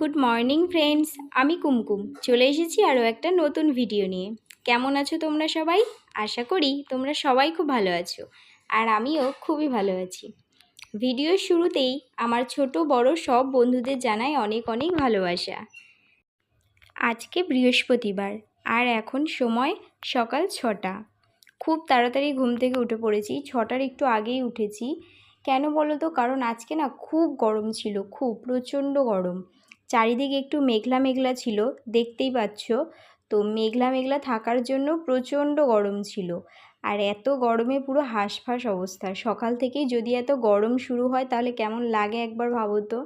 Good morning friends আমি কুমকুম। চলে এসেছি আরও একটা নতুন ভিডিও নিয়ে। কেমন আছো তোমরা সবাই? আশা করি তোমরা সবাই খুব ভালো আছো। আর আমিও খুবই ভালো আছি। ভিডিওর শুরুতেই আমার ছোট, বড় সব বন্ধুদের জানাই অনেক অনেক ভালোবাসা। আজকে বৃহস্পতিবার, আর এখন সময় সকাল ছটা। খুব তাড়াতাড়ি ঘুম থেকে উঠে পড়েছি। ছটার একটু আগেই উঠেছি। কেন বলো তো? কারণ আজকে না খুব গরম ছিল, খুব প্রচণ্ড গরম। চারিদিকে একটু মেঘলা মেঘলা ছিল, দেখতেই পাচ্ছ। তো মেঘলা মেঘলা থাকার জন্য প্রচণ্ড গরম ছিল। আর এত গরমে পুরো হাঁসফাঁস অবস্থা। সকাল থেকেই যদি এত গরম শুরু হয়, তাহলে কেমন লাগে একবার ভাবো তো?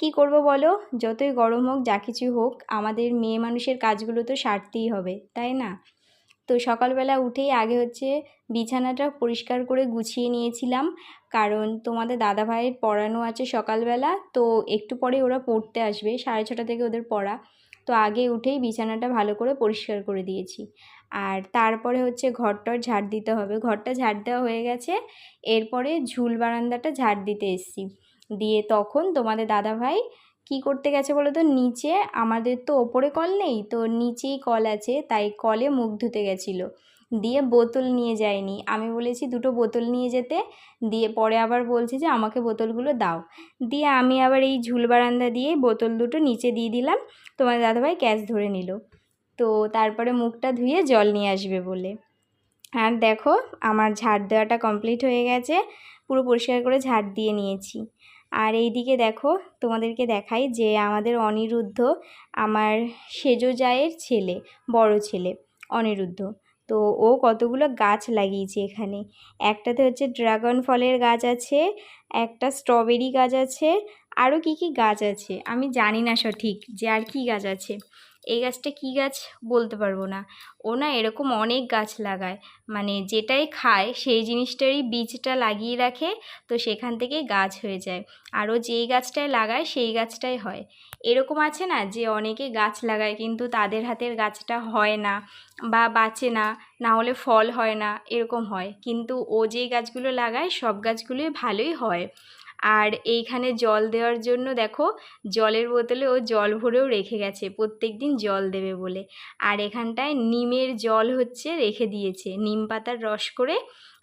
কী করব বলো? যতই গরম হোক, যা কিছু হোক, আমাদের মেয়ে মানুষের কাজগুলো তো সারতেই হবে, তাই না? তো সকালবেলা উঠেই আগে হচ্ছে বিছানাটা পরিষ্কার করে গুছিয়ে নিয়েছিলাম। কারণ তোমাদের দাদা ভাইয়ের পড়ানো আছে সকালবেলা, তো একটু পরে ওরা পড়তে আসবে, সাড়ে ছটা থেকে ওদের পড়া। তো আগে উঠেই বিছানাটা ভালো করে পরিষ্কার করে দিয়েছি। আর তারপরে হচ্ছে ঘরটার ঝাড় দিতে হবে। ঘরটা ঝাড় দেওয়া হয়ে গেছে। এরপরে ঝুল বারান্দাটা ঝাড় দিতে এসছি। দিয়ে তখন তোমাদের দাদা ভাই কী করতে গেছে বলো তো? নিচে আমাদের তো ওপরে কল নেই, তো নিচেই কল আছে, তাই কলে মুখ ধুতে গেছিল। দিয়ে বোতল নিয়ে যায়নি। আমি বলেছি, দুটো বোতল নিয়ে যেতে। দিয়ে পরে আবার বলছে যে, আমাকে বোতলগুলো দাও। দিয়ে আমি আবার এই ঝুল বারান্দা দিয়ে বোতল দুটো নিচে দিয়ে দিলাম। তোমার দাদাভাই ক্যাশ ধরে নিল। তো তারপরে মুখটা ধুয়ে জল নিয়ে আসবে বলে। আর দেখো, আমার ঝাড় দেওয়াটা কমপ্লিট হয়ে গেছে। পুরো পরিষ্কার করে ঝাড় দিয়ে নিয়েছি। আর এই দিকে দেখো, তোমাদেরকে দেখাই যে আমাদের অনিরুদ্ধ আমার সেজো জায়ের ছেলে, বড় ছেলে, অনিরুদ্ধ। তো ও কতগুলো গাছ লাগিয়েছে এখানে। একটাতে হচ্ছে ড্রাগন ফলের গাছ আছে, একটা স্ট্রবেরি গাছ আছে, আরও কি কি গাছ আছে? আমি জানি না সঠিক যে আর কি গাছ আছে। এই গাছটা কী গাছ বলতে পারব না। ও না এরকম অনেক গাছ লাগায়। মানে যেটাই খায় সেই জিনিসটারই বীজটা লাগিয়ে রাখে, তো সেখান থেকে গাছ হয়ে যায়। আরও যেই গাছটায় লাগায় সেই গাছটাই হয়। এরকম আছে না যে অনেকে গাছ লাগায় কিন্তু তাদের হাতের গাছটা হয় না বা বাঁচে না না হলে ফল হয় না, এরকম হয়। কিন্তু ও যেই গাছগুলো লাগায় সব গাছগুলোই ভালোই হয়। আর এইখানে জল দেওয়ার জন্য দেখো জলের বোতলে ও জল ভরেও রেখে গেছে, প্রত্যেক দিন জল দেবে বলে। আর এখানটায় নিমের জল হচ্ছে রেখে দিয়েছে, নিম পাতার রস করে।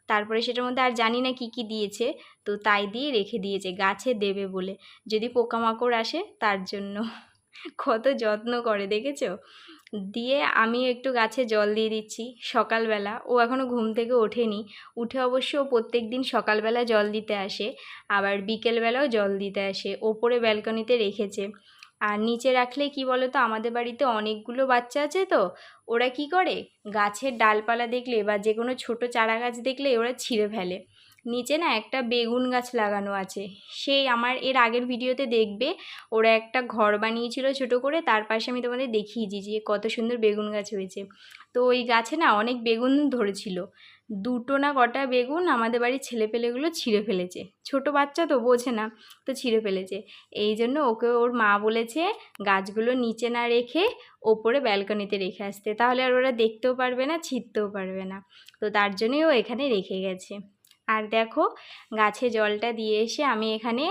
তারপরে সেটার মধ্যে আর জানি না কি কি দিয়েছে, তো তাই দিয়ে রেখে দিয়েছে, গাছে দেবে বলে। যদি পোকামাকড় আসে তার জন্য। কত যত্ন করে, দেখেছ? দিয়ে আমি একটু গাছে জল দিয়ে দিচ্ছি সকালবেলা। ও এখনও ঘুম থেকে ওঠেনি। উঠে অবশ্য ও প্রত্যেক দিন সকালবেলা জল দিতে আসে, আবার বিকেলবেলাও জল দিতে আসে, ওপরে ব্যালকনিতে রেখেছে। আর নিচে রাখলে কি বলো তো আমাদের বাড়িতে অনেকগুলো বাচ্চা আছে তো, ওরা কি করে? গাছের ডালপালা দেখলে বা যে কোনো ছোটো চারা গাছ দেখলে ওরা ছিঁড়ে ফেলে। নিচে না একটা বেগুন গাছ লাগানো আছে। সেই আমার এর আগের ভিডিওতে দেখবে, ওরা একটা ঘর বানিয়েছিল ছোট করে, তার পাশে আমি তোমাদের দেখিয়েছি যে কত সুন্দর বেগুন গাছ হয়েছে। তো ওই গাছে না অনেক বেগুন ধরেছিল। দুটো না কটা বেগুন আমাদের বাড়ির ছেলেপেলেগুলো ছিঁড়ে ফেলেছে। ছোট বাচ্চা তো, বোঝে না, তো ছিঁড়ে ফেলেছে। এই জন্য ওকে ওর মা বলেছে, গাছগুলো নিচে না রেখে ওপরে ব্যালকনিতে রেখে আসতে। তাহলে আর ওরা দেখতেও পারবে না, ছিঁড়তেও পারবে না। তো তার জন্যই ও এখানে রেখে গেছে। আর দেখো, গাছে জলটা দিয়ে এসে আমি এখানে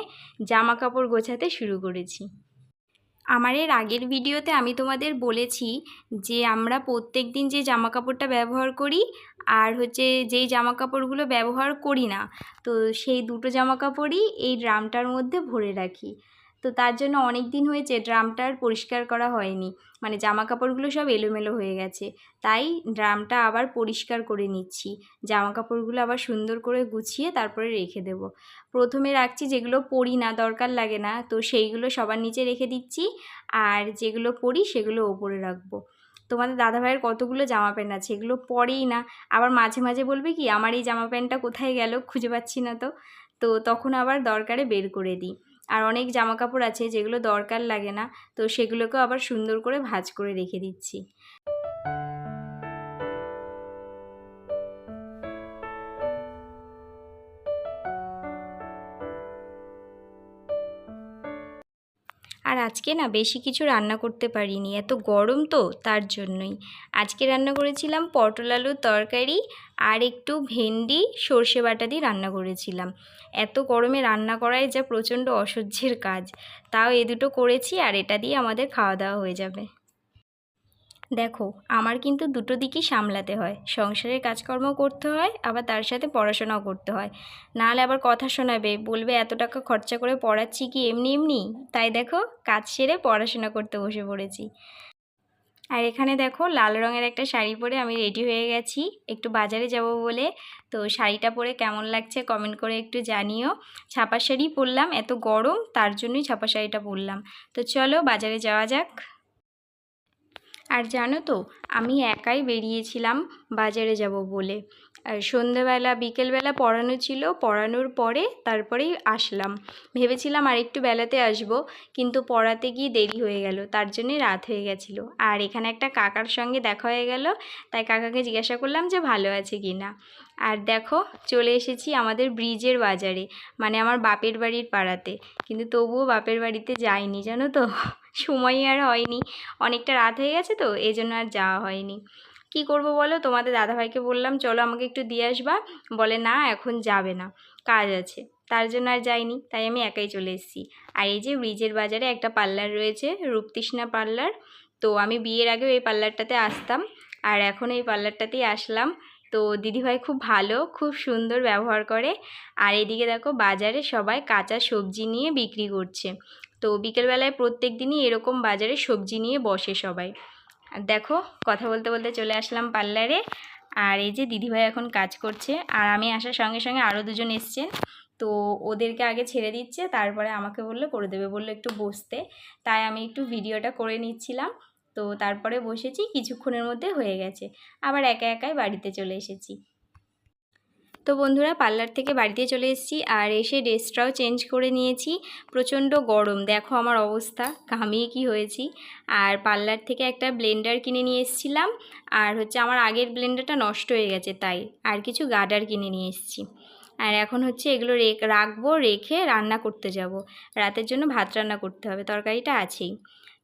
জামা কাপড় গোছাতে শুরু করেছি। আমার এর আগের ভিডিওতে আমি তোমাদের বলেছি যে আমরা প্রত্যেক দিন যে জামা কাপড়টা ব্যবহার করি আর হচ্ছে যেই জামা কাপড়গুলো ব্যবহার করি না, তো সেই দুটো জামা কাপড়ই এই ড্রামটার মধ্যে ভরে রাখি। তো তার জন্য অনেক দিন হয়েছে ড্রামটা আর পরিষ্কার করা হয়নি। মানে জামা কাপড়গুলো সব এলোমেলো হয়ে গেছে। তাই ড্রামটা আবার পরিষ্কার করে নিচ্ছি। জামা কাপড়গুলো আবার সুন্দর করে গুছিয়ে তারপরে রেখে দেব। প্রথমে রাখছি যেগুলো পরি না, দরকার লাগে না। তো সেইগুলো সবার নিচে রেখে দিচ্ছি। আর যেগুলো পরি সেগুলো ওপরে রাখব। তোমাদের দাদাভাইয়ের কতগুলো জামা প্যান্ট আছে? এগুলো পরেই না। আবার মাঝে মাঝে বলবে কি, আমার এই জামা প্যান্টটা কোথায় গেল? খুঁজে পাচ্ছি না তো। তো তখন আবার দরকারে বের করে দিই। আর অনেক জামা কাপড় আছে যেগুলো দরকার লাগে না, তো সেগুলোকেও আবার সুন্দর করে ভাজ করে রেখে দিচ্ছি। আর আজকে না বেশি কিছু রান্না করতে পারিনি, এত গরম তো তার জন্যই। আজকে রান্না করেছিলাম পটল আলুর তরকারি আর একটু ভেন্ডি, সর্ষে বাটা দিয়ে রান্না করেছিলাম। এত গরমে রান্না করাই যা প্রচণ্ড অসহ্যের কাজ। তাও এ দুটো করেছি আর এটা দিয়ে আমাদের খাওয়া দাওয়া হয়ে যাবে। দেখো, আমার কিন্তু দুটো দিকই সামলাতে হয়। সংসারের কাজকর্ম করতে হয়, আবার তার সাথে পড়াশোনাও করতে হয়। নাহলে আবার কথা শোনাবে, বলবে, এত টাকা খরচা করে পড়াচ্ছি কি এমনি এমনি? তাই দেখো, কাজ সেরে পড়াশোনা করতে বসে পড়েছি। আর এখানে দেখো, লাল রঙের একটা শাড়ি পরে আমি রেডি হয়ে গেছি। একটু বাজারে যাব বলে। তো শাড়িটা পরে কেমন লাগছে কমেন্ট করে একটু জানিও। ছাপা শাড়ি পরলাম, এত গরম, তার জন্যই ছাপা শাড়িটা পরলাম। তো চলো, বাজারে যাওয়া যাক। আর জানো তো আমি একাই বেরিয়েছিলাম বাজারে যাব বলে। আর সন্ধেবেলা, বিকেলবেলা পড়ানো ছিল। পড়ানোর পরে তারপরেই আসলাম। ভেবেছিলাম আর একটু বেলাতে আসব, কিন্তু পড়াতে গিয়ে দেরি হয়ে গেল। তার জন্যে রাত হয়ে গেছিল। আর এখানে একটা কাকার সঙ্গে দেখা হয়ে গেল। তাই কাকাকে জিজ্ঞাসা করলাম যে ভালো আছে কি না। আর দেখো, চলে এসেছি আমাদের ব্রিজের বাজারে মানে আমার বাপের বাড়ির পাড়াতে। কিন্তু তবুও বাপের বাড়িতে যাইনি, জানো তো? সময় আর হয়নি। অনেকটা রাত হয়ে গেছে তো এই জন্য আর যাওয়া হয়নি। কি করব বলো? তোমাদের দাদাভাইকে বললাম, চলো আমাকে একটু দিয়ে আসবা। বলে, না, এখন যাবে না, কাজ আছে। তার জন্য আর যাইনি, তাই আমি একাই চলে এসেছি। আর এই যে ব্রিজের বাজারে একটা পার্লার রয়েছে, রূপতৃষ্ণা পার্লার। তো আমি বিয়ের আগেও এই পার্লারটাতে আসতাম, আর এখন এই পার্লারটাতেই আসলাম। তো দিদিভাই খুব ভালো, খুব সুন্দর ব্যবহার করে। আর এদিকে দেখো, বাজারে সবাই কাঁচা সবজি নিয়ে বিক্রি করছে। তো বিকেলবেলায় প্রত্যেক দিনই এরকম বাজারে সবজি নিয়ে বসে সবাই। দেখো, কথা বলতে বলতে চলে আসলাম পার্লারে। আর এই যে দিদিভাই এখন কাজ করছে, আর আমি আসার সঙ্গে সঙ্গে আরও দুজন এসছেন। তো ওদেরকে আগে ছেড়ে দিচ্ছে, তারপরে আমাকে বলল, করে দেবে বলল একটু বসতে। তাই আমি একটু ভিডিওটা করে নিচ্ছিলাম। তো তারপরে বসেছি, কিছুক্ষণের মধ্যে হয়ে গেছে। আবার একা একাই বাড়িতে চলে এসেছি। তো বন্ধুরা পার্লার থেকে বাড়িতে চলে এসেছি আর এসে ড্রেসটাও চেঞ্জ করে নিয়েছি। প্রচণ্ড গরম। দেখো আমার অবস্থা, ঘামিয়ে কি হয়েছি। আর পার্লার থেকে একটা ব্লেন্ডার কিনে নিয়ে এসেছিলাম। আর হচ্ছে আমার আগের ব্লেন্ডারটা নষ্ট হয়ে গেছে তাই। আর কিছু গার্ডার কিনে নিয়ে এসেছি। আর এখন হচ্ছে এগুলো রেখ রাখব, রেখে রান্না করতে যাব। রাতের জন্য ভাত রান্না করতে হবে, তরকারিটা আছেই।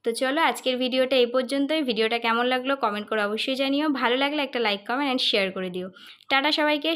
তো চলো আজকের ভিডিওটা এই পর্যন্তই। ভিডিওটা কেমন লাগল কমেন্ট করে অবশ্যই জানিও। ভালো লাগলে একটা লাইক, কমেন্ট অ্যান্ড শেয়ার করে দিও। টাটা সবাইকে।